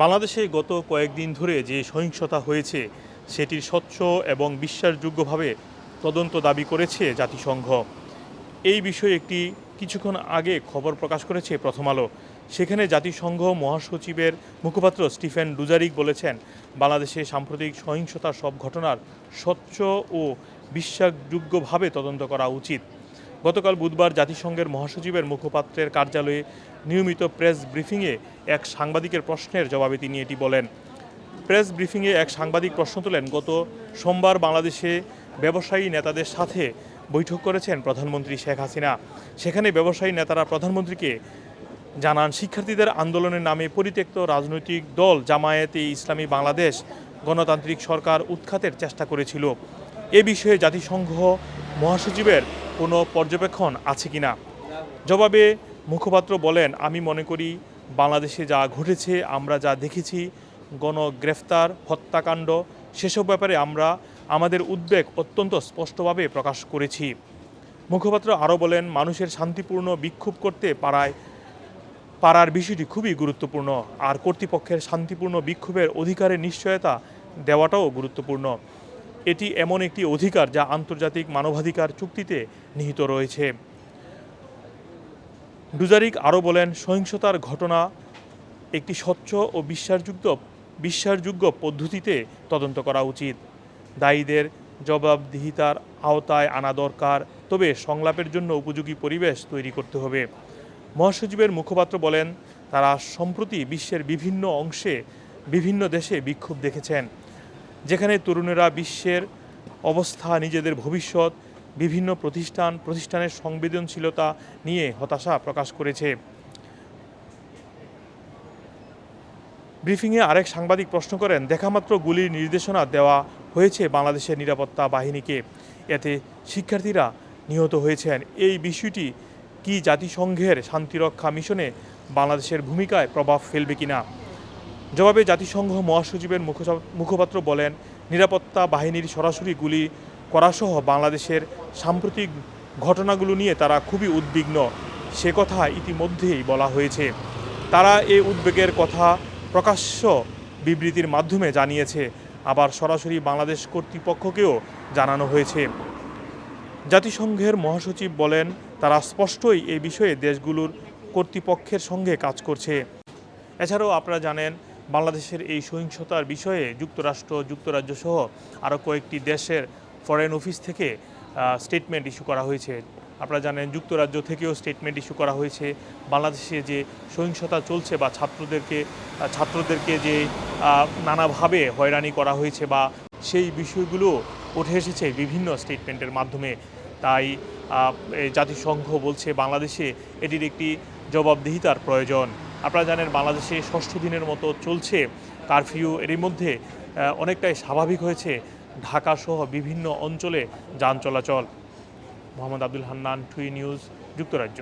বাংলাদেশে গত কয়েকদিন ধরে যে সহিংসতা হয়েছে, সেটির স্বচ্ছ এবং বিশ্বাসযোগ্যভাবে তদন্ত দাবি করেছে জাতিসংঘ। এই বিষয়ে একটি কিছুক্ষণ আগে খবর প্রকাশ করেছে প্রথম আলো। সেখানে জাতিসংঘ মহাসচিবের মুখপাত্র স্টিফেন ডুজারিক বলেছেন, বাংলাদেশে সাম্প্রতিক সহিংসতার সব ঘটনার স্বচ্ছ ও বিশ্বাসযোগ্যভাবে তদন্ত করা উচিত। গতকাল বুধবার জাতিসংঘের মহাসচিবের মুখপাত্রের কার্যালয়ে নিয়মিত প্রেস ব্রিফিংয়ে এক সাংবাদিকের প্রশ্নের জবাবে তিনি এটি বলেন। প্রেস ব্রিফিংয়ে এক সাংবাদিক প্রশ্ন তোলেন, গত সোমবার বাংলাদেশে ব্যবসায়ী নেতাদের সাথে বৈঠক করেছেন প্রধানমন্ত্রী শেখ হাসিনা। সেখানে ব্যবসায়ী নেতারা প্রধানমন্ত্রীকে জানান, শিক্ষার্থীদের আন্দোলনের নামে পরিত্যক্ত রাজনৈতিক দল জামায়াতে ইসলামী বাংলাদেশ গণতান্ত্রিক সরকার উৎখাতের চেষ্টা করেছিল। এ বিষয়ে জাতিসংঘ মহাসচিবের কোনো পর্যবেক্ষণ আছে কিনা? জবাবে মুখপাত্র বলেন, আমি মনে করি বাংলাদেশে যা ঘটেছে, আমরা যা দেখেছি, গণগ্রেফতার, হত্যাকাণ্ড, সেসব ব্যাপারে আমরা আমাদের উদ্বেগ অত্যন্ত স্পষ্টভাবে প্রকাশ করেছি। মুখপাত্র আরও বলেন, মানুষের শান্তিপূর্ণ বিক্ষোভ করতে পারায়, পারার বিষয়টি খুবই গুরুত্বপূর্ণ। আর কর্তৃপক্ষের শান্তিপূর্ণ বিক্ষোভের অধিকারের নিশ্চয়তা দেওয়াটাও গুরুত্বপূর্ণ। এটি এমন একটি অধিকার যা আন্তর্জাতিক মানবাধিকার চুক্তিতে নিহিত রয়েছে। ডুজারিক আরও বলেন, সহিংসতার ঘটনা একটি স্বচ্ছ ও বিশ্বাসযোগ্য বিশ্বাসযোগ্য পদ্ধতিতে তদন্ত করা উচিত। দায়ীদের জবাবদিহিতার আওতায় আনা দরকার, তবে সংলাপের জন্য উপযোগী পরিবেশ তৈরি করতে হবে। মহাসচিবের মুখপাত্র বলেন, তারা সম্প্রতি বিশ্বের বিভিন্ন অংশে বিভিন্ন দেশে বিক্ষোভ দেখেছেন। যেখানে তরুণেরা বিশ্বের অবস্থা, নিজেদের ভবিষ্যৎ, বিভিন্ন প্রতিষ্ঠান, প্রতিষ্ঠানের সংবেদনশীলতা নিয়ে হতাশা প্রকাশ করেছে। ব্রিফিংয়ে আরেক সাংবাদিক প্রশ্ন করেন, দেখামাত্র গুলির নির্দেশনা দেওয়া হয়েছে বাংলাদেশের নিরাপত্তা বাহিনীকে। এতে শিক্ষার্থীরা নিহত হয়েছেন। এই বিষয়টি কি জাতিসংঘের শান্তিরক্ষা মিশনে বাংলাদেশের ভূমিকায় প্রভাব ফেলবে কিনা? জবাবে জাতিসংঘ মহাসচিবের মুখপাত্র বলেন, নিরাপত্তা বাহিনীর সরাসরি গুলি করাসহ বাংলাদেশের সাম্প্রতিক ঘটনাগুলো নিয়ে তারা খুবই উদ্বিগ্ন। সে কথা ইতিমধ্যেই বলা হয়েছে। তারা এই উদ্বেগের কথা প্রকাশ্য বিবৃতির মাধ্যমে জানিয়েছে। আবার সরাসরি বাংলাদেশ কর্তৃপক্ষকেও জানানো হয়েছে। জাতিসংঘের মহাসচিব বলেন, তারা স্পষ্টই এই বিষয়ে দেশগুলোর কর্তৃপক্ষের সঙ্গে কাজ করছে। এছাড়াও আপনারা জানেন বাংলাদেশের এই সহিংসতার বিষয়ে যুক্তরাষ্ট্র যুক্তরাজ্য সহ আরও কয়েকটি দেশের ফরেন অফিস থেকে স্টেটমেন্ট ইস্যু করা হয়েছে। আপনারা জানেন, যুক্তরাজ্য থেকেও স্টেটমেন্ট ইস্যু করা হয়েছে। বাংলাদেশে যে সহিংসতা চলছে বা ছাত্রদেরকে ছাত্রদেরকে যে নানাভাবে হয়রানি করা হয়েছে বা সেই বিষয়গুলো উঠে এসেছে বিভিন্ন স্টেটমেন্টের মাধ্যমে। তাই জাতিসংঘ বলছে, বাংলাদেশে এটির একটি জবাবদিহিতার প্রয়োজন। আপনারা জানেন বাংলাদেশে ষষ্ঠ দিনের মতো চলছে কারফিউ। এরই মধ্যে অনেকটাই স্বাভাবিক হয়েছে ঢাকা সহ বিভিন্ন অঞ্চলে যান চলাচল। মোহাম্মদ আব্দুল হান্নান, টুই নিউজ, যুক্তরাজ্য।